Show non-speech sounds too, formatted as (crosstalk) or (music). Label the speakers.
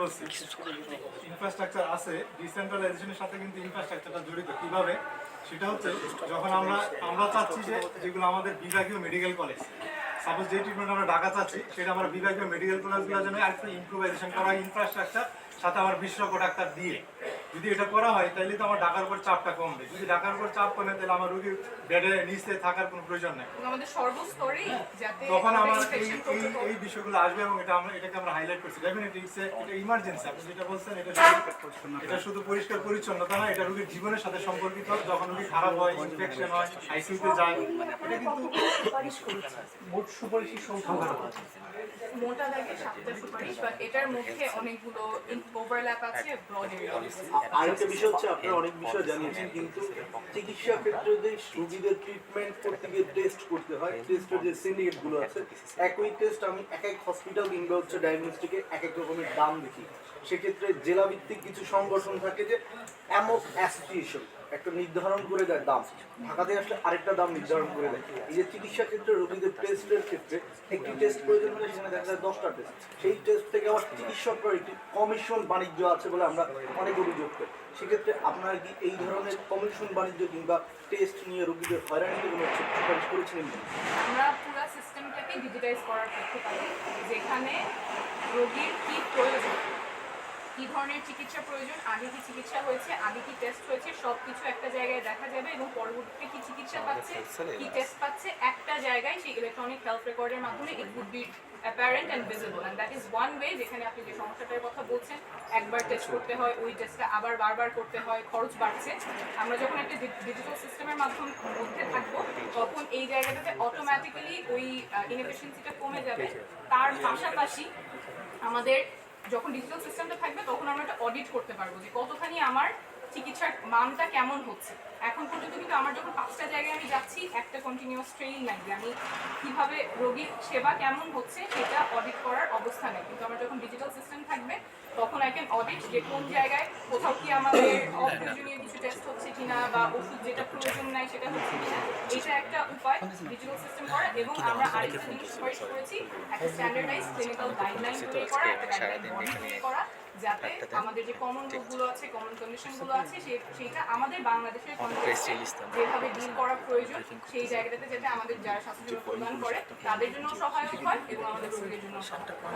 Speaker 1: বলছি। ইনফ্রাস্ট্রাকচার আছে ডিসেন্ট্রালাইজেশনের সাথে কিন্তু ইনফ্রাস্ট্রাকচারটা জড়িত। কীভাবে? সেটা হচ্ছে, যখন আমরা আমরা চাচ্ছি যে যেগুলো আমাদের বিভাগীয় মেডিকেল কলেজ সাপোজ যে ট্রিটমেন্ট আমরা ঢাকা চাচ্ছি, সেটা আমরা বিভাগীয় মেডিকেল কলেজগুলোর জন্য আরেকটু ইম্প্রুভাইজেশন করা ইনফ্রাস্ট্রাকচার সাথে আমার বিশেষজ্ঞ ডাক্তার দিয়ে। যদি এটা করা হয় তাহলে তো আমার ঢাকার উপর চাপটা কমবে যদি ঢাকার উপর চাপ কমে তাহলে আমার রোগীর বেডে নিচে থাকার কোনো প্রয়োজন নেই।
Speaker 2: আমাদের সর্বস্তরেই যাতে
Speaker 1: তখন আমার এই এই বিষয়গুলো আসবে এবং এটা আমরা এটাকে আমরা হাইলাইট করছি। ডেফিনেটলি এটা ইমার্জেন্সি আপনি যেটা বলছেন এটা এটা শুধু পরিষ্কার পরিচ্ছন্নতা না এটা রোগীর জীবনের সাথে সম্পর্কিত। যখন রোগী খারাপ হয় ইনফেকশন হয় আইসিইউতে যায় এটা কিন্তু
Speaker 3: মোট সুপারিশের সংখ্যা
Speaker 2: মোটা দাগে সাতটা সুপারিশ বাট এটার মধ্যে অনেকগুলো ওভারল্যাপ আছে ব্রড এরিয়া
Speaker 4: আরেকটা বিষয় হচ্ছে আপনারা অনেক বিষয় জানিয়েছেন কিন্তু চিকিৎসা ক্ষেত্রে যে রোগীদের ট্রিটমেন্ট করতে গিয়ে টেস্ট করতে হয় টেস্টের যে সিন্ডিকেটগুলো আছে একই টেস্ট আমি এক এক হসপিটাল কিংবা হচ্ছে ডায়াগনস্টিকে এক এক রকমের দাম দেখি। সেক্ষেত্রে জেলা ভিত্তিক কিছু সংগঠন থাকে যে অ্যামক অ্যাসোসিয়েশন একটা নির্ধারণ করে দেয় দাম। ঢাকাতে আসলে আরেকটা দাম নির্ধারণ করে দেয়। এই যে চিকিৎসা ক্ষেত্রে রোগীদের টেস্টের ক্ষেত্রে একটি টেস্ট প্রয়োজন হলে সেখানে দেখা যায় দশটা টেস্ট সেই টেস্ট থেকে আবার চিকিৎসকরা একটি কমিশন বাণিজ্য আছে বলে আমরা অনেক অভিযোগ করি। সেক্ষেত্রে আপনারা কি এই ধরনের কমিশন বাণিজ্য কিংবা টেস্ট নিয়ে রোগীদের হয়রানিতে কোনো সুপারিশ করেছিলেন?
Speaker 2: আমরা পুরো সিস্টেমটাকে ডিজিটাইজ করার পক্ষপাতী যেখানে রোগীর কি প্রয়োজন কি ধরনের চিকিৎসা প্রয়োজন? আগে কি চিকিৎসা হয়েছে? আগে কি টেস্ট হয়েছে? সব কিছু একটা জায়গায় দেখা যাবে এবং পরবর্তীতে কি চিকিৎসা পাচ্ছে? কি টেস্ট পাচ্ছে? একটা জায়গায় সেই ইলেকট্রনিক হেলথ রেকর্ডের মাধ্যমে it would be apparent and visible and that is one way যেখানে আপনি যে সমস্যাটার কথা বলছেন একবার টেস্ট করতে হয় ওই টেস্টটা আবার বারবার করতে হয় খরচ বাড়ছে। আমরা যখন একটা ডিজিটাল সিস্টেমের মাধ্যম মধ্যে থাকব তখন এই জায়গাটাতে অটোমেটিক্যালি ওই ইনএফিসিয়েন্সিটা কমে যাবে। তার পাশাপাশি আমাদের যখন ডিজিটাল সিস্টেমটা থাকবে তখন আমরা একটা অডিট করতে পারব যে কতখানি আমার চিকিৎসার মানটা কেমন হচ্ছে। এখন পর্যন্ত কিন্তু আমার যখন পাঁচটা জায়গায় আমি যাচ্ছি একটা কন্টিনিউয়াস ট্রেনিং নাই যে আমি কীভাবে রোগীর সেবা কেমন হচ্ছে সেটা অডিট করার অবস্থা নেই। কিন্তু আমার যখন ডিজিটাল সিস্টেম থাকবে তখন আই ক্যান অডিট যে কোন জায়গায় কোথাও কি আমাদের (coughs) অপ্রয়োজনীয় কিনা বা ওষুধ যেটা প্রয়োজন নাই সেটা হচ্ছে কিনা এটা একটা উপায় ডিজিটাল সিস্টেম করা এবং আমরা আরেকটা জিনিস সুপারিশ করেছি একটা স্ট্যান্ডার্ডাইজ ক্লিনিক্যাল গাইডলাইন তৈরি করা একটা গাইডলাইন তৈরি করা যাতে আমাদের যে কমন রোগগুলো আছে কমন কন্ডিশনগুলো আছে সে- সেটা আমাদের বাংলাদেশের কনটেক্সটে যেভাবে ডিল করা প্রয়োজন সেই জায়গাটাতে যাতে আমাদের যারা স্বাস্থ্য সেবা প্রদান করে তাদের জন্য সহায়ক হয় এবং আমাদের রোগীদের জন্য সহায়ক হয়।